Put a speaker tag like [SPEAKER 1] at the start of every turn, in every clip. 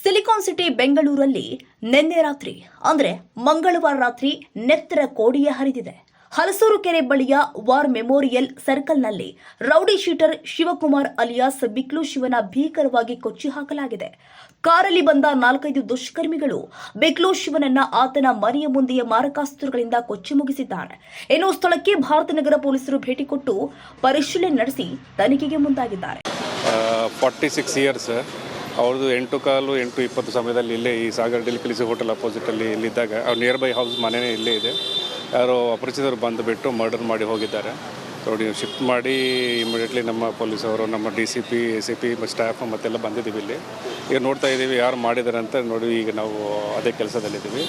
[SPEAKER 1] Silicon city ಬೆಂಗಳೂರಲ್ಲಿ ನಿನ್ನೆ ರಾತ್ರಿ, ಅಂದ್ರೆ ಮಂಗಳವಾರ ರಾತ್ರಿ ನೆತ್ತರ ಕೋಡಿಯ ಹರಿದಿದೆ. ಹಲಸೂರು ಕೆರೆ ಬಳಿಯ war memorial ಸರ್ಕಲ್ನಲ್ಲಿ rowdy sheeter Shivakumar alias Biklu ಶಿವನ ಭೀಕರವಾಗಿ ಕೊಚ್ಚಿ ಹಾಕಲಾಗಿದೆ. ಕಾರಲ್ಲಿ ಬಂದ ನಾಲ್ಕೈದು ದುಷ್ಕರ್ಮಿಗಳು ಬಿಕ್ಲು ಶಿವನನ್ನ ಆತನ ಮನೆಯ ಮುಂದೆಯ ಮಾರಕಾಸ್ತ್ರಗಳಿಂದ ಕೊಚ್ಚಿ ಮುಗಿಸಿದ್ದಾರೆ. ಇನ್ನು ಸ್ಥಳಕ್ಕೆ ಭಾರತ ನಗರ ಪೊಲೀಸರು ಭೇಟಿ ಕೊಟ್ಟು ಪರಿಶೀಲನೆ ನಡೆಸಿ ತನಿಖೆಗೆ ಮುಂದಾಗಿದ್ದಾರೆ.
[SPEAKER 2] ಅವ್ರದ್ದು ಎಂಟು ಕಾಲು ಎಂಟು ಇಪ್ಪತ್ತು ಸಮಯದಲ್ಲಿ ಇಲ್ಲೇ ಈ ಸಾಗರ್ ಡೆಲಿಕಲಿಸಿ ಹೋಟೆಲ್ ಅಪೋಸಿಟಲ್ಲಿ ಇಲ್ಲಿದ್ದಾಗ ಅವ್ರು ನಿಯರ್ ಬೈ ಹೌಸ್ ಮನೆಯೇ ಇಲ್ಲೇ ಇದೆ. ಯಾರೋ ಅಪರಿಚಿತರು ಬಂದುಬಿಟ್ಟು ಮರ್ಡರ್ ಮಾಡಿ ಹೋಗಿದ್ದಾರೆ. ನೋಡಿ ಶಿಫ್ಟ್ ಮಾಡಿ ಇಮಿಡಿಯೇಟ್ಲಿ ನಮ್ಮ ಪೊಲೀಸವರು ನಮ್ಮ D C P A C P staff ಮತ್ತೆಲ್ಲ ಬಂದಿದ್ದೀವಿ ಇಲ್ಲಿ. ಈಗ ನೋಡ್ತಾ ಇದ್ದೀವಿ ಯಾರು ಮಾಡಿದ್ದಾರೆ ಅಂತ ನೋಡಿ ಈಗ ನಾವು ಅದೇ ಕೆಲಸದಲ್ಲಿದ್ದೀವಿ.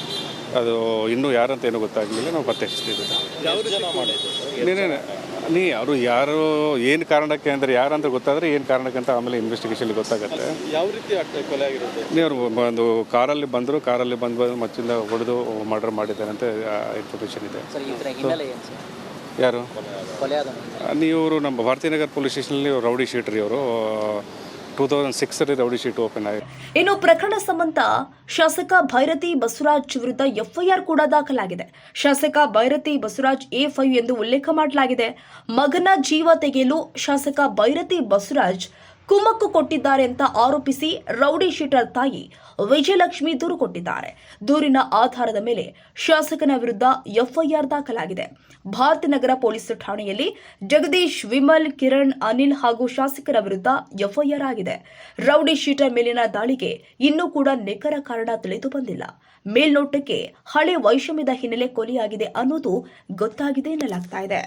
[SPEAKER 2] ಅದು ಇನ್ನೂ ಯಾರಂತ ಏನೂ ಗೊತ್ತಾಗಲಿಲ್ಲ ನಾವು ಪತ್ತೆ ಹಚ್ತಿದ್ದೀವಿ. ನೀ ಅವರು ಯಾರು ಏನು ಕಾರಣಕ್ಕೆ ಅಂದರೆ ಯಾರಂತ ಗೊತ್ತಾದರೆ ಏನು ಕಾರಣಕ್ಕೆ ಅಂತ ಆಮೇಲೆ ಇನ್ವೆಸ್ಟಿಗೇಷನ್ ಗೊತ್ತಾಗುತ್ತೆ.
[SPEAKER 3] ಯಾವ ರೀತಿ ಆಗ್ತದೆ ಕೊಲೆ ಆಗಿರುತ್ತೆ
[SPEAKER 2] ನೀವು ಒಂದು ಕಾರಲ್ಲಿ ಬಂದರು ಕಾರಲ್ಲಿ ಬಂದು ಬಂದು ಮಚ್ಚಿಂದ ಹೊಡೆದು ಮರ್ಡರ್ ಮಾಡಿದ್ದಾರೆ ಅಂತ ಇನ್ಫಾರ್ಮೇಷನ್ ಇದೆ.
[SPEAKER 4] ಸರ್ ಇದರ ಹಿನ್ನೆಲೆ ಏನು ಸರ್?
[SPEAKER 2] ಯಾರು? ನೀವು ನಮ್ಮ ಭಾರತೀನಗರ್ ಪೊಲೀಸ್ ಸ್ಟೇಷನಲ್ಲಿ ರೌಡಿ ಶೀಟ್ರಿ ಅವರು two thousand rowdy sheet open ಆಗಿದೆ
[SPEAKER 1] ಇನ್ನು ಪ್ರಕರಣ ಸಂಬಂಧ ಶಾಸಕ ಭೈರತಿ ಬಸವರಾಜ್ ವಿರುದ್ಧ ಎಫ್ಐಆರ್ ಕೂಡ ದಾಖಲಾಗಿದೆ. ಶಾಸಕ ಭೈರತಿ ಬಸವರಾಜ್ ಎ ಎಂದು ಉಲ್ಲೇಖ ಮಾಡಲಾಗಿದೆ. ಮಗನ ಜೀವ ತೆಗೆಯಲು ಶಾಸಕ ಭೈರತಿ ಬಸವರಾಜ್ ಕುಮ್ಮಕ್ಕು ಕೊಟ್ಟಿದ್ದಾರೆ ಅಂತ ಆರೋಪಿಸಿ ರೌಡಿ ಶೀಟರ್ ತಾಯಿ ವಿಜಯಲಕ್ಷ್ಮಿ ದೂರು ಕೊಟ್ಟಿದ್ದಾರೆ. ದೂರಿನ ಆಧಾರದ ಮೇಲೆ ಶಾಸಕನ ವಿರುದ್ಧ ಎಫ್ಐಆರ್ ದಾಖಲಾಗಿದೆ. ಭಾರತನಗರ ಪೊಲೀಸ್ ಠಾಣೆಯಲ್ಲಿ ಜಗದೀಶ್, ವಿಮಲ್, ಕಿರಣ್, ಅನಿಲ್ ಹಾಗೂ ಶಾಸಕರ ವಿರುದ್ಧ ಎಫ್ಐಆರ್ ಆಗಿದೆ. ರೌಡಿ ಶೀಟರ್ ಮೇಲಿನ ದಾಳಿಗೆ ಇನ್ನೂ ಕೂಡ ನಿಖರ ಕಾರಣ ತಿಳಿದು ಬಂದಿಲ್ಲ. ಮೇಲ್ನೋಟಕ್ಕೆ ಹಳೆ ವೈಷಮ್ಯದ ಹಿನ್ನೆಲೆ ಕೊಲೆಯಾಗಿದೆ ಅನ್ನೋದು ಗೊತ್ತಾಗಿದೆ ಎನ್ನಲಾಗ್ತಾ ಇದೆ.